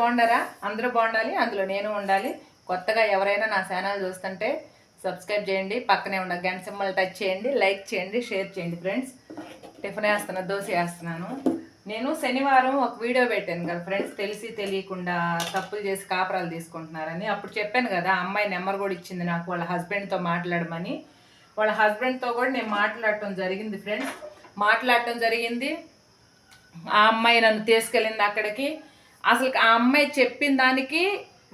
బాగుండారా అందరూ బాగుండాలి అందులో నేను ఉండాలి. కొత్తగా ఎవరైనా నా ఛానల్ చూస్తుంటే సబ్స్క్రైబ్ చేయండి పక్కనే ఉన్న గంట సింబల్ టచ్ చేయండి లైక్ చేయండి షేర్ చేయండి ఫ్రెండ్స్. టిఫిన్ వేస్తున్నా దోశ వేస్తున్నాను. నేను శనివారం ఒక వీడియో పెట్టాను కదా ఫ్రెండ్స్ తెలిసి తెలియకుండా తప్పులు చేసి కాపురాలు తీసుకుంటున్నారని. అప్పుడు చెప్పాను కదా ఆ అమ్మాయి నెంబర్ కూడా ఇచ్చింది నాకు వాళ్ళ హస్బెండ్తో మాట్లాడమని. వాళ్ళ హస్బెండ్తో కూడా నేను మాట్లాడటం జరిగింది ఫ్రెండ్స్. మాట్లాడటం జరిగింది. ఆ అమ్మాయి నన్ను తీసుకెళ్ళింది అక్కడికి. అసలు ఆ అమ్మాయి చెప్పిన దానికి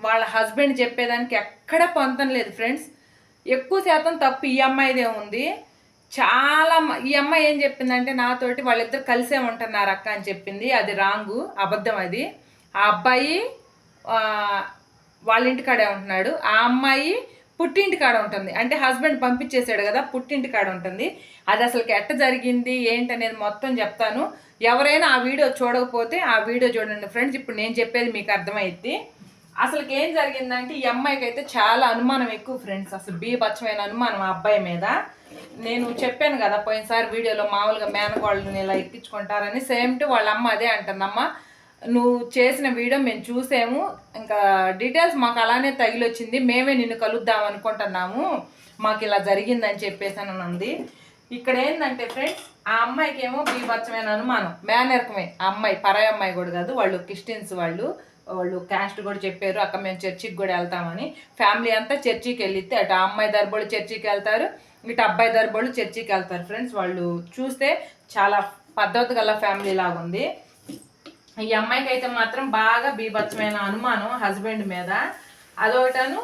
వాళ్ళ హస్బెండ్ చెప్పేదానికి ఎక్కడ పొందం లేదు ఫ్రెండ్స్. ఎక్కువ శాతం తప్పు ఈ అమ్మాయిదే ఉంది. చాలా ఈ అమ్మాయి ఏం చెప్పిందంటే నాతోటి వాళ్ళిద్దరు కలిసే ఉంటున్నారు అక్క అని చెప్పింది. అది రాంగు అబద్ధం అది. ఆ అబ్బాయి వాళ్ళ ఇంటికాడే ఉంటున్నాడు. ఆ అమ్మాయి పుట్టింటి కాడ ఉంటుంది. అంటే హస్బెండ్ పంపించేశాడు కదా పుట్టింటి కాడ ఉంటుంది. అది అసలు ఎట్ట జరిగింది ఏంటనేది మొత్తం చెప్తాను. ఎవరైనా ఆ వీడియో చూడకపోతే ఆ వీడియో చూడండి ఫ్రెండ్స్. ఇప్పుడు నేను చెప్పేది మీకు అర్థమైద్ది. అసలు ఏం జరిగిందంటే ఈ అమ్మాయికి అయితే చాలా అనుమానం ఎక్కువ ఫ్రెండ్స్. అసలు బీభత్సమైన అనుమానం ఆ అబ్బాయి మీద. నేను చెప్పాను కదా పోయినసారి వీడియోలో మామూలుగా మేనకోళ్ళని ఇలా ఎక్కించుకుంటారని. సేమ్ టు వాళ్ళ అమ్మ అదే అంటుందమ్మా. నువ్వు చేసిన వీడియో మేము చూసాము. ఇంకా డీటెయిల్స్ మాకు అలానే తగిలొచ్చింది. మేమే నిన్ను కలుద్దాం అనుకుంటున్నాము. మాకు ఇలా జరిగిందని చెప్పేసి అని ఉంది ఇక్కడ ఏంటంటే ఫ్రెండ్స్ ఆ అమ్మాయికి ఏమో బీభత్సమైన అనుమానం. మేనరకమే. ఆ అమ్మాయి పరాయి అమ్మాయి కూడా కాదు. వాళ్ళు క్రిస్టియన్స్ వాళ్ళు. వాళ్ళు క్యాస్ట్ కూడా చెప్పారు. అక్క మేము చర్చికి కూడా వెళ్తామని. ఫ్యామిలీ అంతా చర్చికి వెళ్ళితే అటు ఆ అమ్మాయి దర్బోళ్ళు చర్చికి వెళ్తారు. ఇటు అబ్బాయి దర్బోళ్ళు చర్చికి వెళ్తారు. ఫ్రెండ్స్ వాళ్ళు చూస్తే చాలా పద్ధతి గల ఫ్యామిలీ లాగా ఉంది ఈ అమ్మాయికి అయితే మాత్రం బాగా బీభత్సమైన అనుమానం హస్బెండ్ మీద. అదొకటను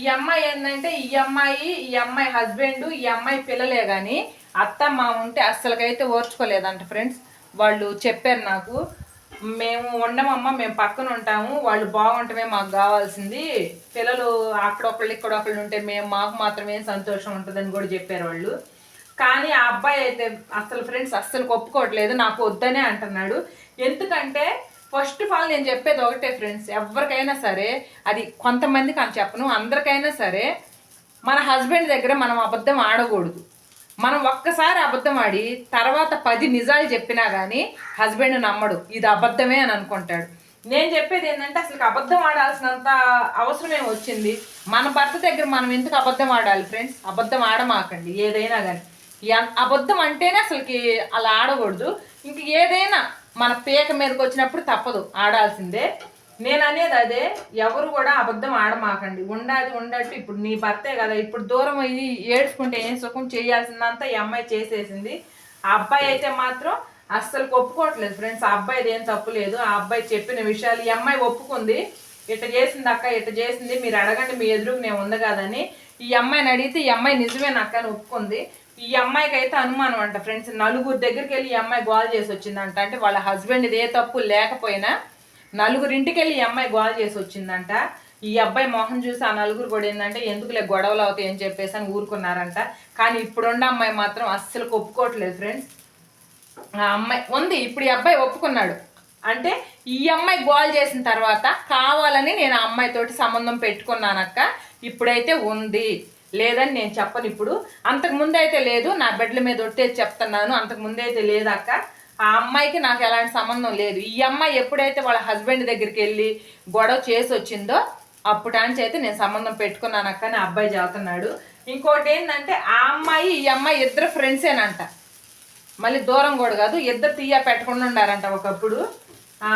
ఈ అమ్మాయి ఏంటంటే ఈ అమ్మాయి ఈ అమ్మాయి హస్బెండ్ ఈ అమ్మాయి పిల్లలే కానీ అత్త మా ఉంటే అస్సలకైతే ఓర్చుకోలేదంట ఫ్రెండ్స్. వాళ్ళు చెప్పారు నాకు మేము ఉండమమ్మ మేము పక్కన ఉంటాము వాళ్ళు బాగుంటమే మాకు కావాల్సింది. పిల్లలు అక్కడొకళ్ళు ఇక్కడొకళ్ళు ఉంటే మేము మాకు మాత్రమే సంతోషం ఉంటుందని కూడా చెప్పారు వాళ్ళు. కానీ ఆ అబ్బాయి అయితే అసలు ఫ్రెండ్స్ అస్సలు ఒప్పుకోవట్లేదు నాకు వద్దనే అంటున్నాడు. ఎందుకంటే ఫస్ట్ ఆఫ్ ఆల్ నేను చెప్పేది ఒకటే ఫ్రెండ్స్ ఎవరికైనా సరే అది కొంతమందికి అని చెప్పను అందరికైనా సరే మన హస్బెండ్ దగ్గర మనం అబద్ధం ఆడకూడదు. మనం ఒక్కసారి అబద్ధం ఆడి తర్వాత పది నిజాలు చెప్పినా కానీ హస్బెండ్ నమ్మడు. ఇది అబద్ధమే అని అనుకుంటాడు. నేను చెప్పేది ఏంటంటే అసలు అబద్ధం ఆడాల్సినంత అవసరమే వచ్చింది. మన భర్త దగ్గర మనం ఎందుకు అబద్ధం ఆడాలి ఫ్రెండ్స్ అబద్ధం ఆడమాకండి ఏదైనా కానీ అబద్ధం అంటేనే అసలుకి అలా ఆడకూడదు. ఇంక ఏదైనా మన పీక మీదకి వచ్చినప్పుడు తప్పదు ఆడాల్సిందే. నేను అనేది అదే ఎవరు కూడా అబద్ధం ఆడమాకండి. ఉండాది ఉండట్టు ఇప్పుడు నీ భర్తే కదా ఇప్పుడు దూరం అయ్యి ఏడ్చుకుంటే ఏం సుఖం చేయాల్సిందంతా ఈ అమ్మాయి చేసేసింది. ఆ అబ్బాయి అయితే మాత్రం అస్సలు ఒప్పుకోవట్లేదు ఫ్రెండ్స్ ఆ అబ్బాయిది ఏం తప్పు లేదు. ఆ అబ్బాయి చెప్పిన విషయాలు ఈ అమ్మాయి ఒప్పుకుంది. ఇట్ట చేసింది అక్క ఇట్ట చేసింది మీరు అడగండి మీ ఎదురుకు నేను ఉంది కదని. ఈ అమ్మాయిని అడిగితే ఈ అమ్మాయి నిజమే అక్క అని ఒప్పుకుంది. ఈ అమ్మాయికి అయితే అనుమానం అంట ఫ్రెండ్స్. నలుగురు దగ్గరికి వెళ్ళి ఈ అమ్మాయి గోల్ చేసి వచ్చిందంట. అంటే వాళ్ళ హస్బెండ్ ఏ తప్పు లేకపోయినా నలుగురింటికి వెళ్ళి ఈ అమ్మాయి గోల్ చేసి వచ్చిందంట. ఈ అబ్బాయి మొహం చూసి ఆ నలుగురు కూడా ఏంటంటే ఎందుకులే గొడవలు అవుతాయి అని చెప్పేసి అని ఊరుకున్నారంట. కానీ ఇప్పుడున్న అమ్మాయి మాత్రం అస్సలు ఒప్పుకోవట్లేదు ఫ్రెండ్స్. ఆ అమ్మాయి ఉంది ఇప్పుడు ఈ అబ్బాయి ఒప్పుకున్నాడు. అంటే ఈ అమ్మాయి గోల్ చేసిన తర్వాత కావాలని నేను ఆ అమ్మాయితోటి సంబంధం పెట్టుకున్నానక్క. ఇప్పుడైతే ఉంది. లేదని నేను చెప్పను ఇప్పుడు. అంతకు ముందైతే అయితే లేదు నా బిడ్డల మీద ఒట్టే చెప్తున్నాను అంతకు ముందైతే అయితే లేదక్క ఆ అమ్మాయికి నాకు ఎలాంటి సంబంధం లేదు. ఈ అమ్మాయి ఎప్పుడైతే వాళ్ళ హస్బెండ్ దగ్గరికి వెళ్ళి గొడవ చేసి వచ్చిందో అప్పుడాంచి అయితే నేను సంబంధం పెట్టుకున్నాను అక్క అని ఆ అబ్బాయి చదువుతున్నాడు ఇంకోటి ఏంటంటే ఆ అమ్మాయి ఈ అమ్మాయి ఇద్దరు ఫ్రెండ్సేనంట మళ్ళీ దూరం కూడా కాదు ఇద్దరు తీయ పెట్టకుండా ఉండారంట ఒకప్పుడు. ఆ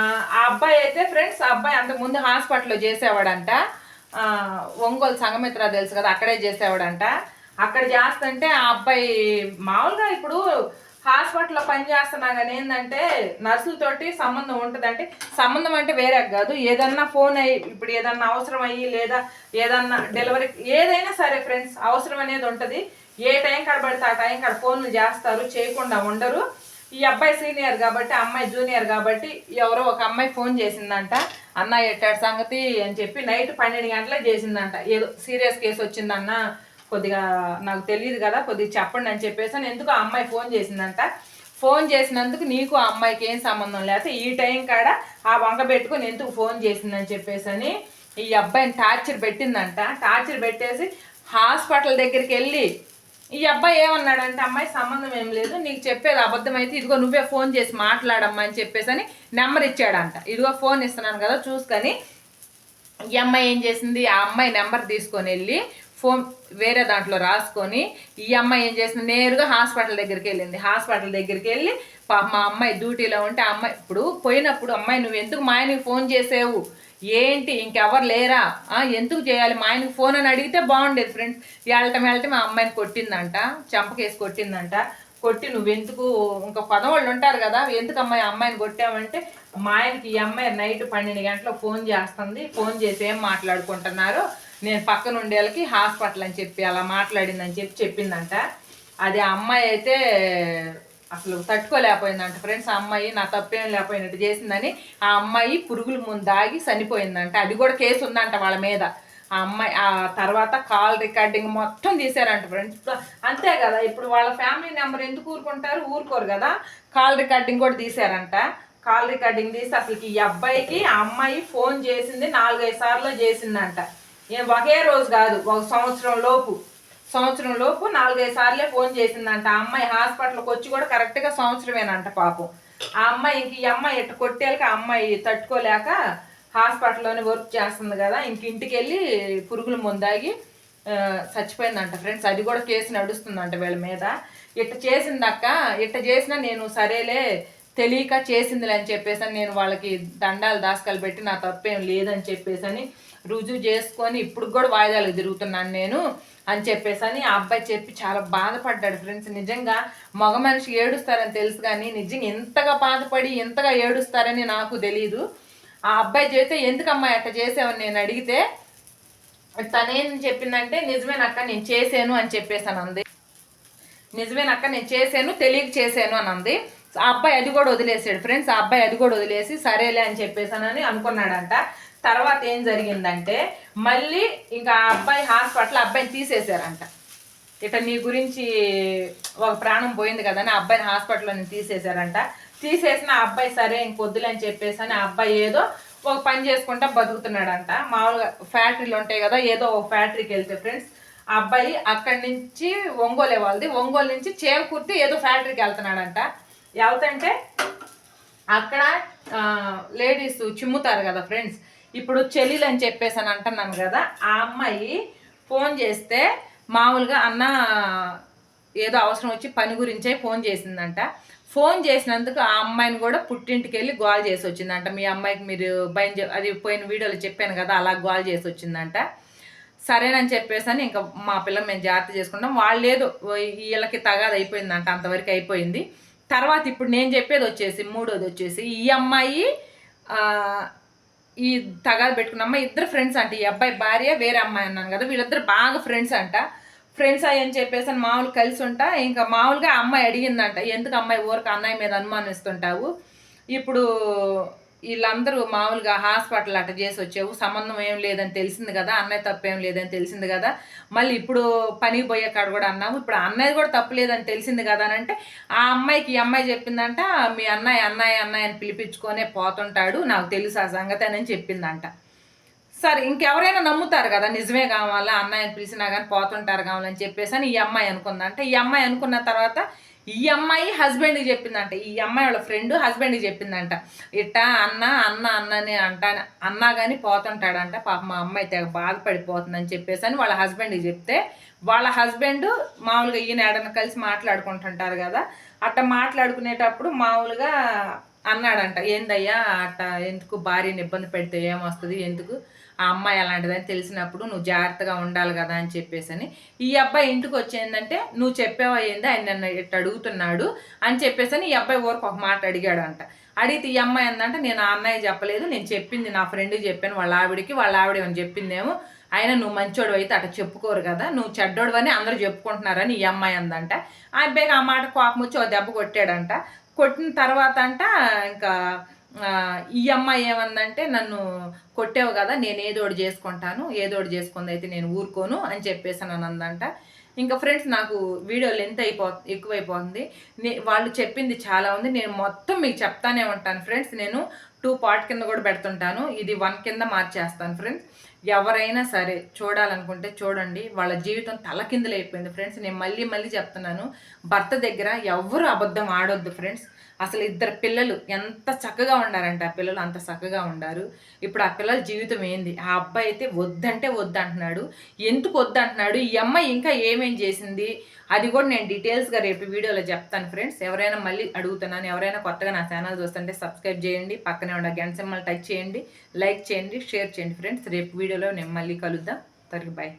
అబ్బాయి అయితే ఫ్రెండ్స్ ఆ అబ్బాయి అంతకు ముందు హాస్పిటల్లో చేసేవాడంట. ఒంగోలు సంగమిత్ర తెలుసు కదా అక్కడే చేసేవాడంట. అక్కడ చేస్తుంటే ఆ అబ్బాయి మామూలుగా ఇప్పుడు హాస్పిటల్లో పని చేస్తున్నా కానీ ఏంటంటే నర్సులతోటి సంబంధం ఉంటుంది అంటే సంబంధం అంటే వేరే కాదు. ఏదన్నా ఫోన్ అయ్యి ఇప్పుడు ఏదన్నా అవసరం అయ్యి లేదా ఏదన్నా డెలివరీ ఏదైనా సరే ఫ్రెండ్స్ అవసరం అనేది ఉంటుంది. ఏ టైం కాడ ఆ టైం కాడ ఫోన్లు చేస్తారు చేయకుండా ఉండరు. ఈ అబ్బాయి సీనియర్ కాబట్టి అమ్మాయి జూనియర్ కాబట్టి ఎవరో ఒక అమ్మాయి ఫోన్ చేసిందంట. అన్న ఎట్టాడు సంగతి అని చెప్పి నైట్ పన్నెండు గంటలే చేసిందంట. ఏదో సీరియస్ కేసు వచ్చిందన్న కొద్దిగా నాకు తెలియదు కదా కొద్దిగా చెప్పండి అని చెప్పేసి అని ఎందుకు ఆ అమ్మాయి ఫోన్ చేసిందంట. ఫోన్ చేసినందుకు నీకు ఆ అమ్మాయికి ఏం సంబంధం లేకపోతే ఈ టైం కాడ ఆ వంక పెట్టుకుని ఎందుకు ఫోన్ చేసిందని చెప్పేసి అని ఈ అబ్బాయిని టార్చర్ పెట్టిందంట. టార్చర్ పెట్టేసి హాస్పిటల్ దగ్గరికి వెళ్ళి ఈ అబ్బాయి ఏమన్నాడంటే అమ్మాయి సంబంధం ఏం లేదు నీకు చెప్పేది అబద్ధం అయితే ఇదిగో నువ్వే ఫోన్ చేసి మాట్లాడమ్మా అని చెప్పేసి అని నెంబర్ ఇచ్చాడంట. ఇదిగో ఫోన్ ఇస్తున్నాను కదా చూసుకొని ఈ అమ్మాయి ఏం చేసింది? ఆ అమ్మాయి నెంబర్ తీసుకొని వెళ్ళి ఫోన్ వేరే దాంట్లో రాసుకొని ఈ అమ్మాయి ఏం చేసింది? నేరుగా హాస్పిటల్ దగ్గరికి వెళ్ళింది. హాస్పిటల్ దగ్గరికి వెళ్ళి మా అమ్మాయి డ్యూటీలో ఉంటే అమ్మాయి ఇప్పుడు పోయినప్పుడు అమ్మాయి నువ్వు ఎందుకు మా ఆయనకి ఫోన్ చేసావు? ఏంటి? ఇంకెవరు లేరా? ఎందుకు చేయాలి? మా ఆయనకి ఫోన్ అని అడిగితే బాగుండేది ఫ్రెండ్స్. వెళ్ళటం వెళ్ళటం మా అమ్మాయిని కొట్టిందంట. చంపకేసి కొట్టిందంట. కొట్టి నువ్వెందుకు? ఇంకా పదవాళ్ళు ఉంటారు కదా ఎందుకు అమ్మాయి అమ్మాయిని కొట్టావంటే మా ఆయనకి ఈ అమ్మాయి నైట్ పన్నెండు గంటలకు ఫోన్ చేస్తుంది. ఫోన్ చేసి ఏం మాట్లాడుకుంటున్నారు? నేను పక్కన ఉండేళ్ళకి హాస్పిటల్ అని చెప్పి అలా మాట్లాడిందని చెప్పి చెప్పిందంట. అది అమ్మాయి అయితే అసలు తట్టుకోలేకపోయిందంట ఫ్రెండ్స్. ఆ అమ్మాయి నా తప్పేం లేకపోయినట్టు చేసిందని ఆ అమ్మాయి పురుగుల ముందు దాగి చనిపోయిందంట. అది కూడా కేసు ఉందంట వాళ్ళ మీద. ఆ అమ్మాయి ఆ తర్వాత కాల్ రికార్డింగ్ మొత్తం తీసారంట ఫ్రెండ్స్. అంతే కదా ఇప్పుడు వాళ్ళ ఫ్యామిలీ నెంబర్ ఎందుకు ఊరుకుంటారు? ఊరుకోరు కదా. కాల్ రికార్డింగ్ కూడా తీసారంట కాల్ రికార్డింగ్ తీసి అసలు ఈ అబ్బాయికి ఆ అమ్మాయి ఫోన్ చేసింది నాలుగైదు సార్లు చేసిందంట. నేను ఒకే రోజు కాదు ఒక సంవత్సరం లోపు. సంవత్సరం లోపు నాలుగైదు సార్లే ఫోన్ చేసిందంట. ఆ అమ్మాయి హాస్పిటల్కి వచ్చి కూడా కరెక్ట్గా సంవత్సరమేనంట పాపం. ఆ అమ్మాయి ఇంక ఈ అమ్మాయి ఎట్టు కొట్టేళ్ళకి ఆ అమ్మాయి తట్టుకోలేక హాస్పిటల్లోనే వర్క్ చేస్తుంది కదా ఇంక ఇంటికి వెళ్ళి పురుగుల ముందాగి చచ్చిపోయిందంట ఫ్రెండ్స్. అది కూడా కేసు నడుస్తుందంట వీళ్ళ మీద. ఇట్ట చేసిందక్క ఇట్ట చేసినా నేను సరేలే తెలియక చేసిందిలే అని చెప్పేసి అని నేను వాళ్ళకి దండాలు దాసకాలు పెట్టి నా తప్పేం లేదని చెప్పేసి అని రుజువు చేసుకొని ఇప్పుడు కూడా వాయిదాలు తిరుగుతున్నాను నేను అని చెప్పేసి అని ఆ అబ్బాయి చెప్పి చాలా బాధపడ్డాడు ఫ్రెండ్స్. నిజంగా మగ మనిషి ఏడుస్తారని తెలుసు కానీ నిజంగా ఇంతగా బాధపడి ఇంతగా ఏడుస్తారని నాకు తెలియదు ఆ అబ్బాయి చేస్తే ఎందుకు అమ్మాయి అట్ట చేసావని నేను అడిగితే తనేం చెప్పిందంటే నిజమేనక్క నేను చేశాను అని చెప్పేసాను అంది. నిజమేనక్క నేను చేశాను తెలియక చేశాను అని అంది. ఆ అబ్బాయి అది కూడా వదిలేసాడు ఫ్రెండ్స్. ఆ అబ్బాయి అది కూడా వదిలేసి సరేలే అని చెప్పేసానని అనుకున్నాడంట. తర్వాత ఏం జరిగిందంటే మళ్ళీ ఇంకా ఆ అబ్బాయి హాస్పిటల్ అబ్బాయిని తీసేశారంట. ఇట నీ గురించి ఒక ప్రాణం పోయింది కదా అని అబ్బాయిని హాస్పిటల్లో తీసేశారంట. తీసేసిన అబ్బాయి సరే ఇంకొద్దులే అని చెప్పేసి అని ఆ అబ్బాయి ఏదో ఒక పని చేసుకుంటా బతుకుతున్నాడంట. మామూలుగా ఫ్యాక్టరీలు ఉంటాయి కదా ఏదో ఒక ఫ్యాక్టరీకి వెళ్తే ఫ్రెండ్స్ ఆ అబ్బాయి అక్కడి నుంచి ఒంగోలే వాళ్ళది ఒంగోలు నుంచి చేకూర్తి ఏదో ఫ్యాక్టరీకి వెళ్తున్నాడంట. వెళ్తుంటే అక్కడ లేడీస్ చిమ్ముతారు కదా ఫ్రెండ్స్ ఇప్పుడు చెల్లెలు అని చెప్పేసి అని అంటున్నాను కదా ఆ అమ్మాయి ఫోన్ చేస్తే మామూలుగా అన్న ఏదో అవసరం వచ్చి పని గురించే ఫోన్ చేసిందంట. ఫోన్ చేసినందుకు ఆ అమ్మాయిని కూడా పుట్టింటికి వెళ్ళి గోల్ చేసి వచ్చిందంట. మీ అమ్మాయికి మీరు భయం అది పోయిన వీడియోలో చెప్పాను కదా అలా గోల్ చేసి వచ్చిందంట. సరేనని చెప్పేసి అని ఇంకా మా పిల్లలు మేము జాగ్రత్త చేసుకుంటాం. వాళ్ళు ఏదో వీళ్ళకి తగాది అయిపోయిందంట అంతవరకు అయిపోయింది. తర్వాత ఇప్పుడు నేను చెప్పేది వచ్చేసి మూడోది వచ్చేసి ఈ అమ్మాయి ఈ తగాదు పెట్టుకున్న అమ్మాయి ఇద్దరు ఫ్రెండ్స్ అంట. ఈ అబ్బాయి భార్య వేరే అమ్మాయి అన్నాను కదా వీళ్ళిద్దరు బాగా ఫ్రెండ్స్ అంట. ఫ్రెండ్స్ అయ్యి అని చెప్పేసి అని మామూలు కలిసి ఉంటా. ఇంకా మామూలుగా అమ్మాయి అడిగిందంట ఎందుకు అమ్మాయి ఊరికి అన్నయ్య మీద అనుమానిస్తుంటావు ఇప్పుడు వీళ్ళందరూ మామూలుగా హాస్పిటల్ అట్ట చేసి వచ్చావు. సంబంధం ఏం లేదని తెలిసింది కదా అన్నయ్య తప్పేం లేదని తెలిసింది కదా. మళ్ళీ ఇప్పుడు పనికి పోయే కాడ కూడా అన్నావు ఇప్పుడు అన్నయ్య కూడా తప్పు లేదని తెలిసింది కదా అని అంటే ఆ అమ్మాయికి ఈ అమ్మాయి చెప్పిందంట మీ అన్నయ్య అన్నయ్య అన్నయ్య అని పిలిపించుకొనే పోతుంటాడు. నాకు తెలుసు ఆ సంగతి అని చెప్పిందంట. సరే ఇంకెవరైనా నమ్ముతారు కదా నిజమే కావాలా అన్నయ్యని పిలిచినా కానీ పోతుంటారు కావాలని చెప్పేసి అని ఈ అమ్మాయి అనుకుందంట. ఈ అమ్మాయి అనుకున్న తర్వాత ఈ అమ్మాయి హస్బెండ్కి చెప్పిందంట. ఈ అమ్మాయి వాళ్ళ ఫ్రెండ్ హస్బెండ్కి చెప్పిందంట. ఇట్టా అన్న అన్న అన్నని అంట అన్నా కానీ పోతుంటాడంట. పాప మా అమ్మాయి తెగ బాధపడిపోతుందని చెప్పేసి అని వాళ్ళ హస్బెండ్కి చెప్తే వాళ్ళ హస్బెండ్ మామూలుగా ఈయన ఏడన్నా కలిసి మాట్లాడుకుంటుంటారు కదా అట్ట మాట్లాడుకునేటప్పుడు మామూలుగా అన్నాడంట. ఏందయ్యా అట్ట ఎందుకు భార్యని ఇబ్బంది పెడితే ఏమొస్తుంది? ఎందుకు? ఆ అమ్మాయి అలాంటిదని తెలిసినప్పుడు నువ్వు జాగ్రత్తగా ఉండాలి కదా అని చెప్పేసి అని ఈ అబ్బాయి ఇంటికి వచ్చేందంటే నువ్వు చెప్పావా ఏంది? ఆయన నన్ను ఇట్ట అడుగుతున్నాడు అని చెప్పేసి అని ఈ అబ్బాయి ఊరికి ఒక మాట అడిగాడు అంట అడిగితే ఈ అమ్మాయి ఏందంటే నేను ఆ అన్నయ్య చెప్పలేదు నేను చెప్పింది నా ఫ్రెండ్కి చెప్పాను వాళ్ళ ఆవిడకి వాళ్ళ ఆవిడ ఏమని చెప్పిందేమో ఆయన నువ్వు మంచోడు అయితే అట్లా చెప్పుకోరు కదా నువ్వు చెడ్డోడు అని అందరూ చెప్పుకుంటున్నారని ఈ అమ్మాయి అందంట. ఆ అబ్బాయికి ఆ మాట కోపం వచ్చి ఒక దెబ్బ కొట్టాడంట. కొట్టిన తర్వాత అంట ఇంకా ఈ అమ్మాయి ఏమందంటే నన్ను కొట్టావు కదా నేను ఏదోటి చేసుకుంటాను ఏదోటి చేసుకుంది అయితే నేను ఊరుకోను అని చెప్పేసి అని అందంట ఇంకా ఫ్రెండ్స్ నాకు వీడియో లెంత్ అయిపో ఎక్కువైపోతుంది. నే- వాళ్ళు చెప్పింది చాలా ఉంది. నేను మొత్తం మీకు చెప్తానే ఉంటాను ఫ్రెండ్స్. నేను టూ పార్ట్ కింద కూడా పెడుతుంటాను. ఇది వన్ కింద మార్చేస్తాను ఫ్రెండ్స్. ఎవరైనా సరే చూడాలనుకుంటే చూడండి. వాళ్ళ జీవితం తలకిందులైపోయింది ఫ్రెండ్స్. నేను మళ్ళీ మళ్ళీ చెప్తున్నాను. భర్త దగ్గర ఎవరు అబద్ధం ఆడొద్దు ఫ్రెండ్స్. అసలు ఇద్దరు పిల్లలు ఎంత చక్కగా ఉండారంటే ఆ పిల్లలు అంత చక్కగా ఉండారు. ఇప్పుడు ఆ పిల్లల జీవితం ఏంది? ఆ అబ్బాయి అయితే వద్దంటే వద్దు అంటున్నాడు ఎందుకు వద్దంటున్నాడు? ఈ అమ్మాయి ఇంకా ఏమేం చేసింది? అది కూడా నేను డీటెయిల్స్గా రేపు వీడియోలో చెప్తాను ఫ్రెండ్స్. ఎవరైనా మళ్ళీ అడుగుతున్నాను ఎవరైనా కొత్తగా నా ఛానల్ చూస్తుంటే సబ్స్క్రైబ్ చేయండి పక్కనే ఉన్న గంట సింబల్ టచ్ చేయండి లైక్ చేయండి షేర్ చేయండి ఫ్రెండ్స్. రేపు వీడియోలో నేను మళ్ళీ కలుద్దాం. తరిగి బాయ్.